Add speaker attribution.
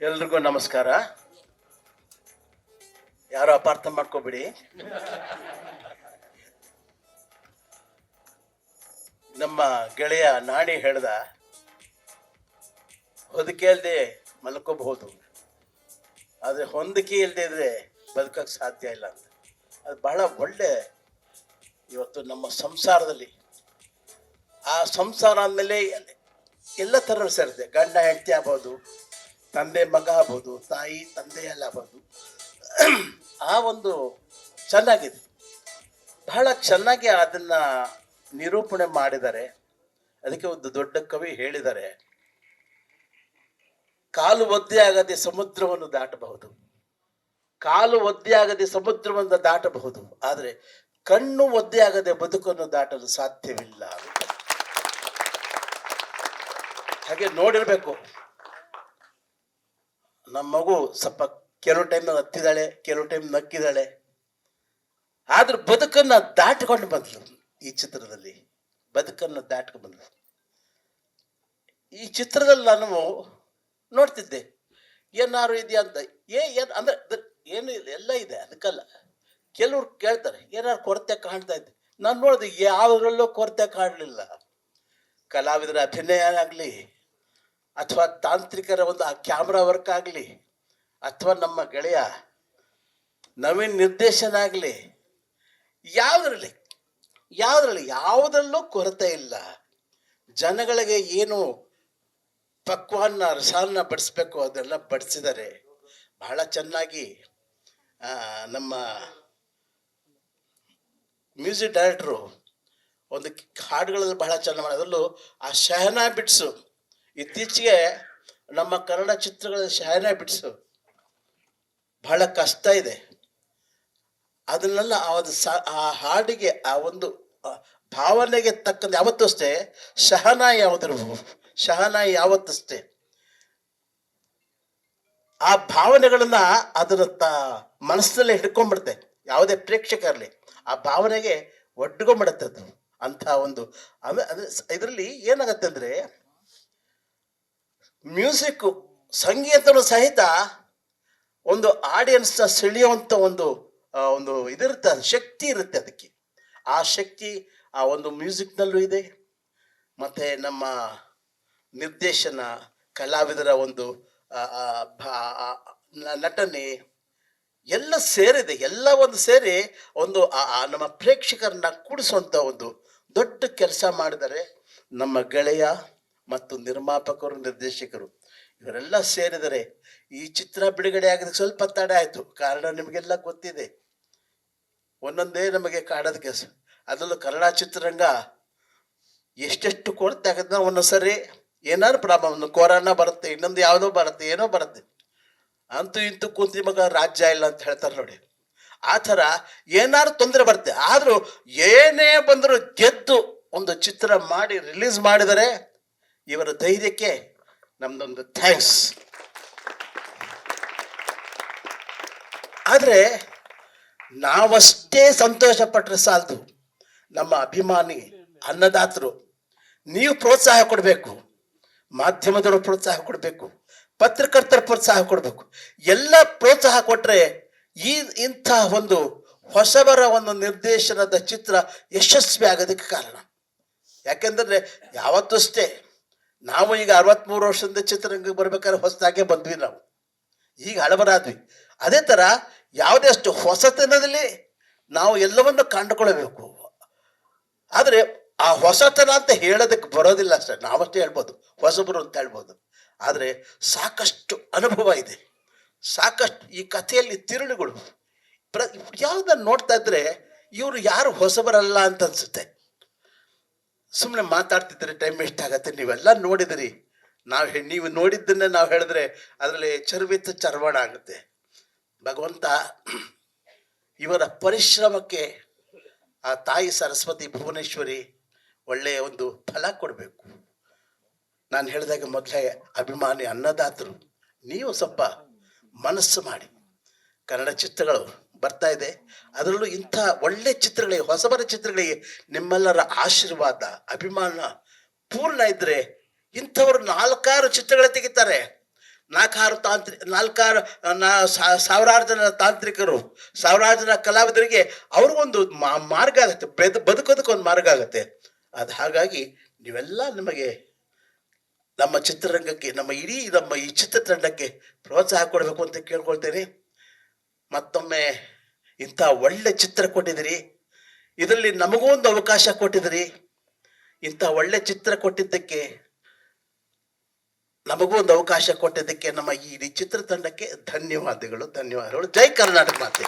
Speaker 1: ಎಲ್ರಿಗೂ ನಮಸ್ಕಾರ. ಯಾರು ಅಪಾರ್ಥ ಮಾಡ್ಕೋಬಿಡಿ. ನಮ್ಮ ಗೆಳೆಯ ನಾಣಿ ಹೇಳ್ದ, ಹೊದಿಕೆ ಇಲ್ಲದೆ ಮಲ್ಕೋಬಹುದು. ಆದರೆ ಹೊಂದಿಕೆ ಇಲ್ಲದೆ ಇದ್ರೆ ಬದುಕಕ್ಕೆ ಸಾಧ್ಯ ಇಲ್ಲ ಅಂತ. ಅದು ಬಹಳ ಒಳ್ಳೆ ಇವತ್ತು ನಮ್ಮ ಸಂಸಾರದಲ್ಲಿ. ಆ ಸಂಸಾರ ಅಂದಮೇಲೆ ಎಲ್- ಎಲ್ಲ ಥರ ಸೇರುತ್ತೆ. ಗಂಡ ಹೆಂಡತಿ ಆಗ್ಬೋದು ತಂದೆ ಮಗ ಆಗ್ಬೋದು, ತಾಯಿ ತಂದೆ ಎಲ್ಲ ಆಗ್ಬೋದು. ಆ ಒಂದು ಚೆನ್ನಾಗಿದೆ. ಬಹಳ ಚೆನ್ನಾಗಿ ಅದನ್ನ ನಿರೂಪಣೆ ಮಾಡಿದ್ದಾರೆ ಅದಕ್ಕೆ ಒಂದು ದೊಡ್ಡ ಕವಿ ಹೇಳಿದ್ದಾರೆ ಕಾಲು ಒದ್ದೆ ಆಗದೆ ಸಮುದ್ರವನ್ನು ದಾಟಬಹುದು. ಕಾಲು ಒದ್ದೆ ಆಗದೆ ಸಮುದ್ರವನ್ನು ದಾಟಬಹುದು. ಆದರೆ ಕಣ್ಣು ಒದ್ದೆ ಆಗದೆ ಬದುಕನ್ನು ದಾಟಲು ಸಾಧ್ಯವಿಲ್ಲ ಹಾಗೆ ನೋಡಿರ್ಬೇಕು. ನಮ್ಮ ಮಗು ಸ್ವಲ್ಪ ಕೆಲವು ಟೈಮ್ ಹತ್ತಿದಾಳೆ, ಕೆಲವು ಟೈಮ್ ನಕ್ಕಿದಾಳೆ. ಆದ್ರೆ ಬದುಕನ್ನ ದಾಟಿಕೊಂಡು ಬಂದ್ಲು ಈ ಚಿತ್ರದಲ್ಲಿ. ಬದುಕನ್ನು ದಾಟ್ಕೊಂಡು ಬಂದ್ಲು. ಈ ಚಿತ್ರದಲ್ಲಿ ನಾನು ನೋಡ್ತಿದ್ದೆ. ಏನಾರು ಇದೆಯಾ ಅಂತ. ಏ, ಏನ್, ಅಂದ್ರೆ ಅದ್ ಏನು ಎಲ್ಲ ಇದೆ, ಅದಕ್ಕಲ್ಲ. ಕೆಲವ್ರು ಕೇಳ್ತಾರೆ, ಏನಾರು ಕೊರತೆ ಕಾಣ್ತಾ ಇದ್ದೆ. ನಾನು ನೋಡಿದೆ, ಯಾವುದ್ರಲ್ಲೂ ಕೊರತೆ ಕಾಣಲಿಲ್ಲ. ಕಲಾವಿದರ ಅಭಿನಯ ಆಗಲಿ ಅಥವಾ ತಾಂತ್ರಿಕರ ಒಂದು ಆ ಕ್ಯಾಮ್ರಾ ವರ್ಕ್ ಆಗಲಿ, ಅಥವಾ ನಮ್ಮ ಗೆಳೆಯ ನವೀನ್ ನಿರ್ದೇಶನ ಆಗಲಿ, ಯಾವುದರಲ್ಲಿ ಯಾವುದರಲ್ಲಿ ಯಾವುದರಲ್ಲೂ ಕೊರತೆ ಇಲ್ಲ. ಜನಗಳಿಗೆ ಏನು ಪಕ್ವಾನ್ನ ರಸಾನ್ನ ಬಡಿಸ್ಬೇಕು ಅದೆಲ್ಲ ಬಡಿಸಿದ್ದಾರೆ. ಬಹಳ ಚೆನ್ನಾಗಿ ನಮ್ಮ ಮ್ಯೂಸಿಕ್ ಡೈರೆಕ್ಟ್ರು ಒಂದು ಹಾಡುಗಳಲ್ಲಿ ಬಹಳ ಚೆನ್ನಾಗಿ ಅದರಲ್ಲೂ ಆ ಶಹನಾ ಬಿಟ್ಸು. ಇತ್ತೀಚೆಗೆ ನಮ್ಮ ಕನ್ನಡ ಚಿತ್ರಗಳ ಶಾಯನ ಬಿಡಿಸು. ಬಹಳ ಕಷ್ಟ ಇದೆ. ಅದನ್ನೆಲ್ಲ ಆ ಒಂದು ಆ ಹಾಡಿಗೆ, ಆ ಒಂದು ಭಾವನೆಗೆ ತಕ್ಕಂತೆ ಯಾವತ್ತೂ ಅಷ್ಟೇ ಶಹನಾ ಶಹನಾಯಿ ಯಾವತ್ತು ಅಷ್ಟೇ. ಆ ಭಾವನೆಗಳನ್ನ ಅದರ ತ ಮನಸ್ಸಲ್ಲೇ ಹಿಡ್ಕೊಂಡ್ಬಿಡುತ್ತೆ. ಯಾವುದೇ ಪ್ರೇಕ್ಷಕರಲ್ಲಿ ಆ ಭಾವನೆಗೆ ಒಡ್ಕೊಂಡ್ಬಿಡುತ್ತೆ ಅದು. ಅಂತ ಒಂದು ಅಂದ್ರೆ ಇದರಲ್ಲಿ ಏನಾಗತ್ತೆ ಅಂದ್ರೆ ಮ್ಯೂಸಿಕ್, ಸಂಗೀತನು ಸಹಿತ ಒಂದು ಆಡಿಯನ್ಸ್ನ ಸೆಳೆಯುವಂಥ ಒಂದು ಒಂದು ಇದಿರುತ್ತೆ ಶಕ್ತಿ ಇರುತ್ತೆ ಅದಕ್ಕೆ. ಆ ಶಕ್ತಿ ಆ ಒಂದು ಮ್ಯೂಸಿಕ್ನಲ್ಲೂ ಇದೆ. ಮತ್ತು ನಮ್ಮ ನಿರ್ದೇಶನ, ಕಲಾವಿದರ ಒಂದು ನಟನೆ ಎಲ್ಲ ಸೇರಿದೆ. ಎಲ್ಲ ಒಂದು ಸೇರಿ ಒಂದು ನಮ್ಮ ಪ್ರೇಕ್ಷಕರನ್ನ ಕೂಡಿಸುವಂಥ ಒಂದು ದೊಡ್ಡ ಕೆಲಸ ಮಾಡಿದರೆ ನಮ್ಮ ಗೆಳೆಯ ಮತ್ತು ನಿರ್ಮಾಪಕರು, ನಿರ್ದೇಶಕರು, ಇವರೆಲ್ಲ ಸೇರಿದರೆ ಈ ಚಿತ್ರ ಬಿಡುಗಡೆ ಆಗೋದಕ್ಕೆ ಸ್ವಲ್ಪ ತಡೆ ಆಯಿತು. ಕಾರಣ ನಿಮಗೆಲ್ಲ ಗೊತ್ತಿದೆ. ಒಂದೊಂದೇ ನಮಗೆ ಕಾಡೋದಕ್ಕೆ ಕೆಲಸ ಅದರಲ್ಲೂ ಕನ್ನಡ ಚಿತ್ರರಂಗ ಎಷ್ಟೆಷ್ಟು ಕೊರತೆ ಒಂದೊಂದು ಸರಿ ಏನಾದ್ರು ಪ್ರಾಬ್ಲಮ್ ಕೊರೋನಾ ಬರುತ್ತೆ, ಇನ್ನೊಂದು ಯಾವುದೋ ಬರುತ್ತೆ, ಏನೋ ಬರುತ್ತೆ. ಅಂತೂ ಇಂತೂ ಕೂತಿ ಮಗ ರಾಜ್ಯ ಇಲ್ಲ ಅಂತ ಹೇಳ್ತಾರೆ ನೋಡಿ. ಆ ಥರ ಏನಾದ್ರು ತೊಂದರೆ ಬರುತ್ತೆ. ಆದರೂ ಏನೇ ಬಂದರೂ ಗೆದ್ದು ಒಂದು ಚಿತ್ರ ಮಾಡಿ, ರಿಲೀಸ್ ಮಾಡಿದರೆ ಇವರ ಧೈರ್ಯಕ್ಕೆ ನಮ್ದೊಂದು ಥ್ಯಾಂಕ್ಸ್. ಆದರೆ ನಾವಷ್ಟೇ ಸಂತೋಷ ಪಟ್ಟರೆ ಸಾಲದು ನಮ್ಮ ಅಭಿಮಾನಿ ಅನ್ನದಾತರು. ನೀವು ಪ್ರೋತ್ಸಾಹ ಕೊಡಬೇಕು, ಮಾಧ್ಯಮದವರು ಪ್ರೋತ್ಸಾಹ ಕೊಡಬೇಕು, ಪತ್ರಕರ್ತರ ಪ್ರೋತ್ಸಾಹ ಕೊಡಬೇಕು. ಎಲ್ಲ ಪ್ರೋತ್ಸಾಹ ಕೊಟ್ಟರೆ ಈ ಇಂಥ ಒಂದು ಹೊಸಬರ ಒಂದು ನಿರ್ದೇಶನದ ಚಿತ್ರ ಯಶಸ್ವಿ ಆಗೋದಕ್ಕೆ ಕಾರಣ. ಯಾಕೆಂದರೆ ಯಾವತ್ತೂ ಅಷ್ಟೇ ನಾವು ಈಗ ಅರವತ್ತ್ಮೂರು ವರ್ಷದಿಂದ ಚಿತ್ರರಂಗಕ್ಕೆ ಬರ್ಬೇಕಾದ್ರೆ ಹೊಸದಾಗೆ ಬಂದ್ವಿ ನಾವು. ಈಗ ಹಳಬರಾದ್ವಿ. ಅದೇ ಥರ ಯಾವುದೇ ಅಷ್ಟು ಹೊಸತನದಲ್ಲಿ ನಾವು ಎಲ್ಲವನ್ನು ಕಂಡುಕೊಳ್ಳಬೇಕು. ಆದರೆ ಆ ಹೊಸತನ ಅಂತ ಹೇಳೋದಕ್ಕೆ ಬರೋದಿಲ್ಲ ಅಷ್ಟೇ. ನಾವಷ್ಟೇ ಹೇಳ್ಬೋದು. ಹೊಸಬರು ಅಂತ ಹೇಳ್ಬೋದು. ಆದರೆ ಸಾಕಷ್ಟು ಅನುಭವ ಇದೆ. ಸಾಕಷ್ಟು ಈ ಕಥೆಯಲ್ಲಿ ತಿರುಳುಗಳು. ಪ್ರ ಯಾವುದನ್ನು ನೋಡ್ತಾ ಇದ್ರೆ ಇವರು ಯಾರು ಹೊಸಬರಲ್ಲ ಅಂತ ಅನ್ಸುತ್ತೆ. ಸುಮ್ಮನೆ ಮಾತಾಡ್ತಿದ್ರೆ ಟೈಮ್ ವೇಸ್ಟ್ ಆಗತ್ತೆ? ನೀವೆಲ್ಲ ನೋಡಿದಿರಿ. ನಾವು ನೀವು ನೋಡಿದ್ದನ್ನ ನಾವು ಹೇಳಿದ್ರೆ ಅದರಲ್ಲಿ ಚರ್ವಿತ ಚರ್ವಣ ಆಗುತ್ತೆ. ಭಗವಂತ ಇವರ ಪರಿಶ್ರಮಕ್ಕೆ ಆ ತಾಯಿ ಸರಸ್ವತಿ ಭುವನೇಶ್ವರಿ ಒಳ್ಳೆಯ ಒಂದು ಫಲ ಕೊಡಬೇಕು. ನಾನು ಹೇಳಿದಾಗ ಮೊದಲೇ ಅಭಿಮಾನಿ ಅನ್ನದಾತರು, ನೀವು ಸ್ವಲ್ಪ ಮನಸ್ಸು ಮಾಡಿ. ಕನ್ನಡ ಚಿತ್ರಗಳು ಬರ್ತಾ ಇದೆ. ಅದರಲ್ಲೂ ಇಂಥ ಒಳ್ಳೆ ಚಿತ್ರಗಳಿಗೆ ಹೊಸಬರ ಚಿತ್ರಗಳಿಗೆ ನಿಮ್ಮೆಲ್ಲರ ಆಶೀರ್ವಾದ, ಅಭಿಮಾನ ಪೂರ್ಣ ಇದ್ರೆ ಇಂಥವರು ನಾಲ್ಕಾರು ಚಿತ್ರಗಳು ತೆಗಿತಾರೆ. ನಾಲ್ಕಾರು ತಾಂತ್ರಿ, ನಾಲ್ಕಾರು ಸಾವಿರಾರು ಜನ ತಾಂತ್ರಿಕರು, ಸಾವಿರಾರು ಜನ ಕಲಾವಿದರಿಗೆ ಅವ್ರಿಗೊಂದು ಮಾರ್ಗ ಆಗುತ್ತೆ. ಬೆದ್, ಬದುಕೋದಕ್ಕೆ ಒಂದು ಮಾರ್ಗ ಆಗುತ್ತೆ. ಅದು ಹಾಗಾಗಿ ನೀವೆಲ್ಲ ನಿಮಗೆ ನಮ್ಮ ಚಿತ್ರರಂಗಕ್ಕೆ, ನಮ್ಮ ಇಡೀ ನಮ್ಮ ಈ ಚಿತ್ರತಂಡಕ್ಕೆ ಪ್ರೋತ್ಸಾಹ ಕೊಡಬೇಕು ಅಂತ ಕೇಳ್ಕೊಳ್ತೇನೆ. ಮತ್ತೊಮ್ಮೆ ಇಂಥ ಒಳ್ಳೆ ಚಿತ್ರ ಕೊಟ್ಟಿದ್ದೀರಿ. ಇದರಲ್ಲಿ ನಮಗೂ ಒಂದು ಅವಕಾಶ ಕೊಟ್ಟಿದ್ದೀರಿ. ಇಂಥ ಒಳ್ಳೆ ಚಿತ್ರ ಕೊಟ್ಟಿದ್ದಕ್ಕೆ, ನಮಗೂ ಒಂದು ಅವಕಾಶ ಕೊಟ್ಟಿದ್ದಕ್ಕೆ ನಮ್ಮ ಈ ಚಿತ್ರತಂಡಕ್ಕೆ ಧನ್ಯವಾದಗಳು ಧನ್ಯವಾದಗಳು. ಜೈ ಕರ್ನಾಟಕ ಮಾತೆ.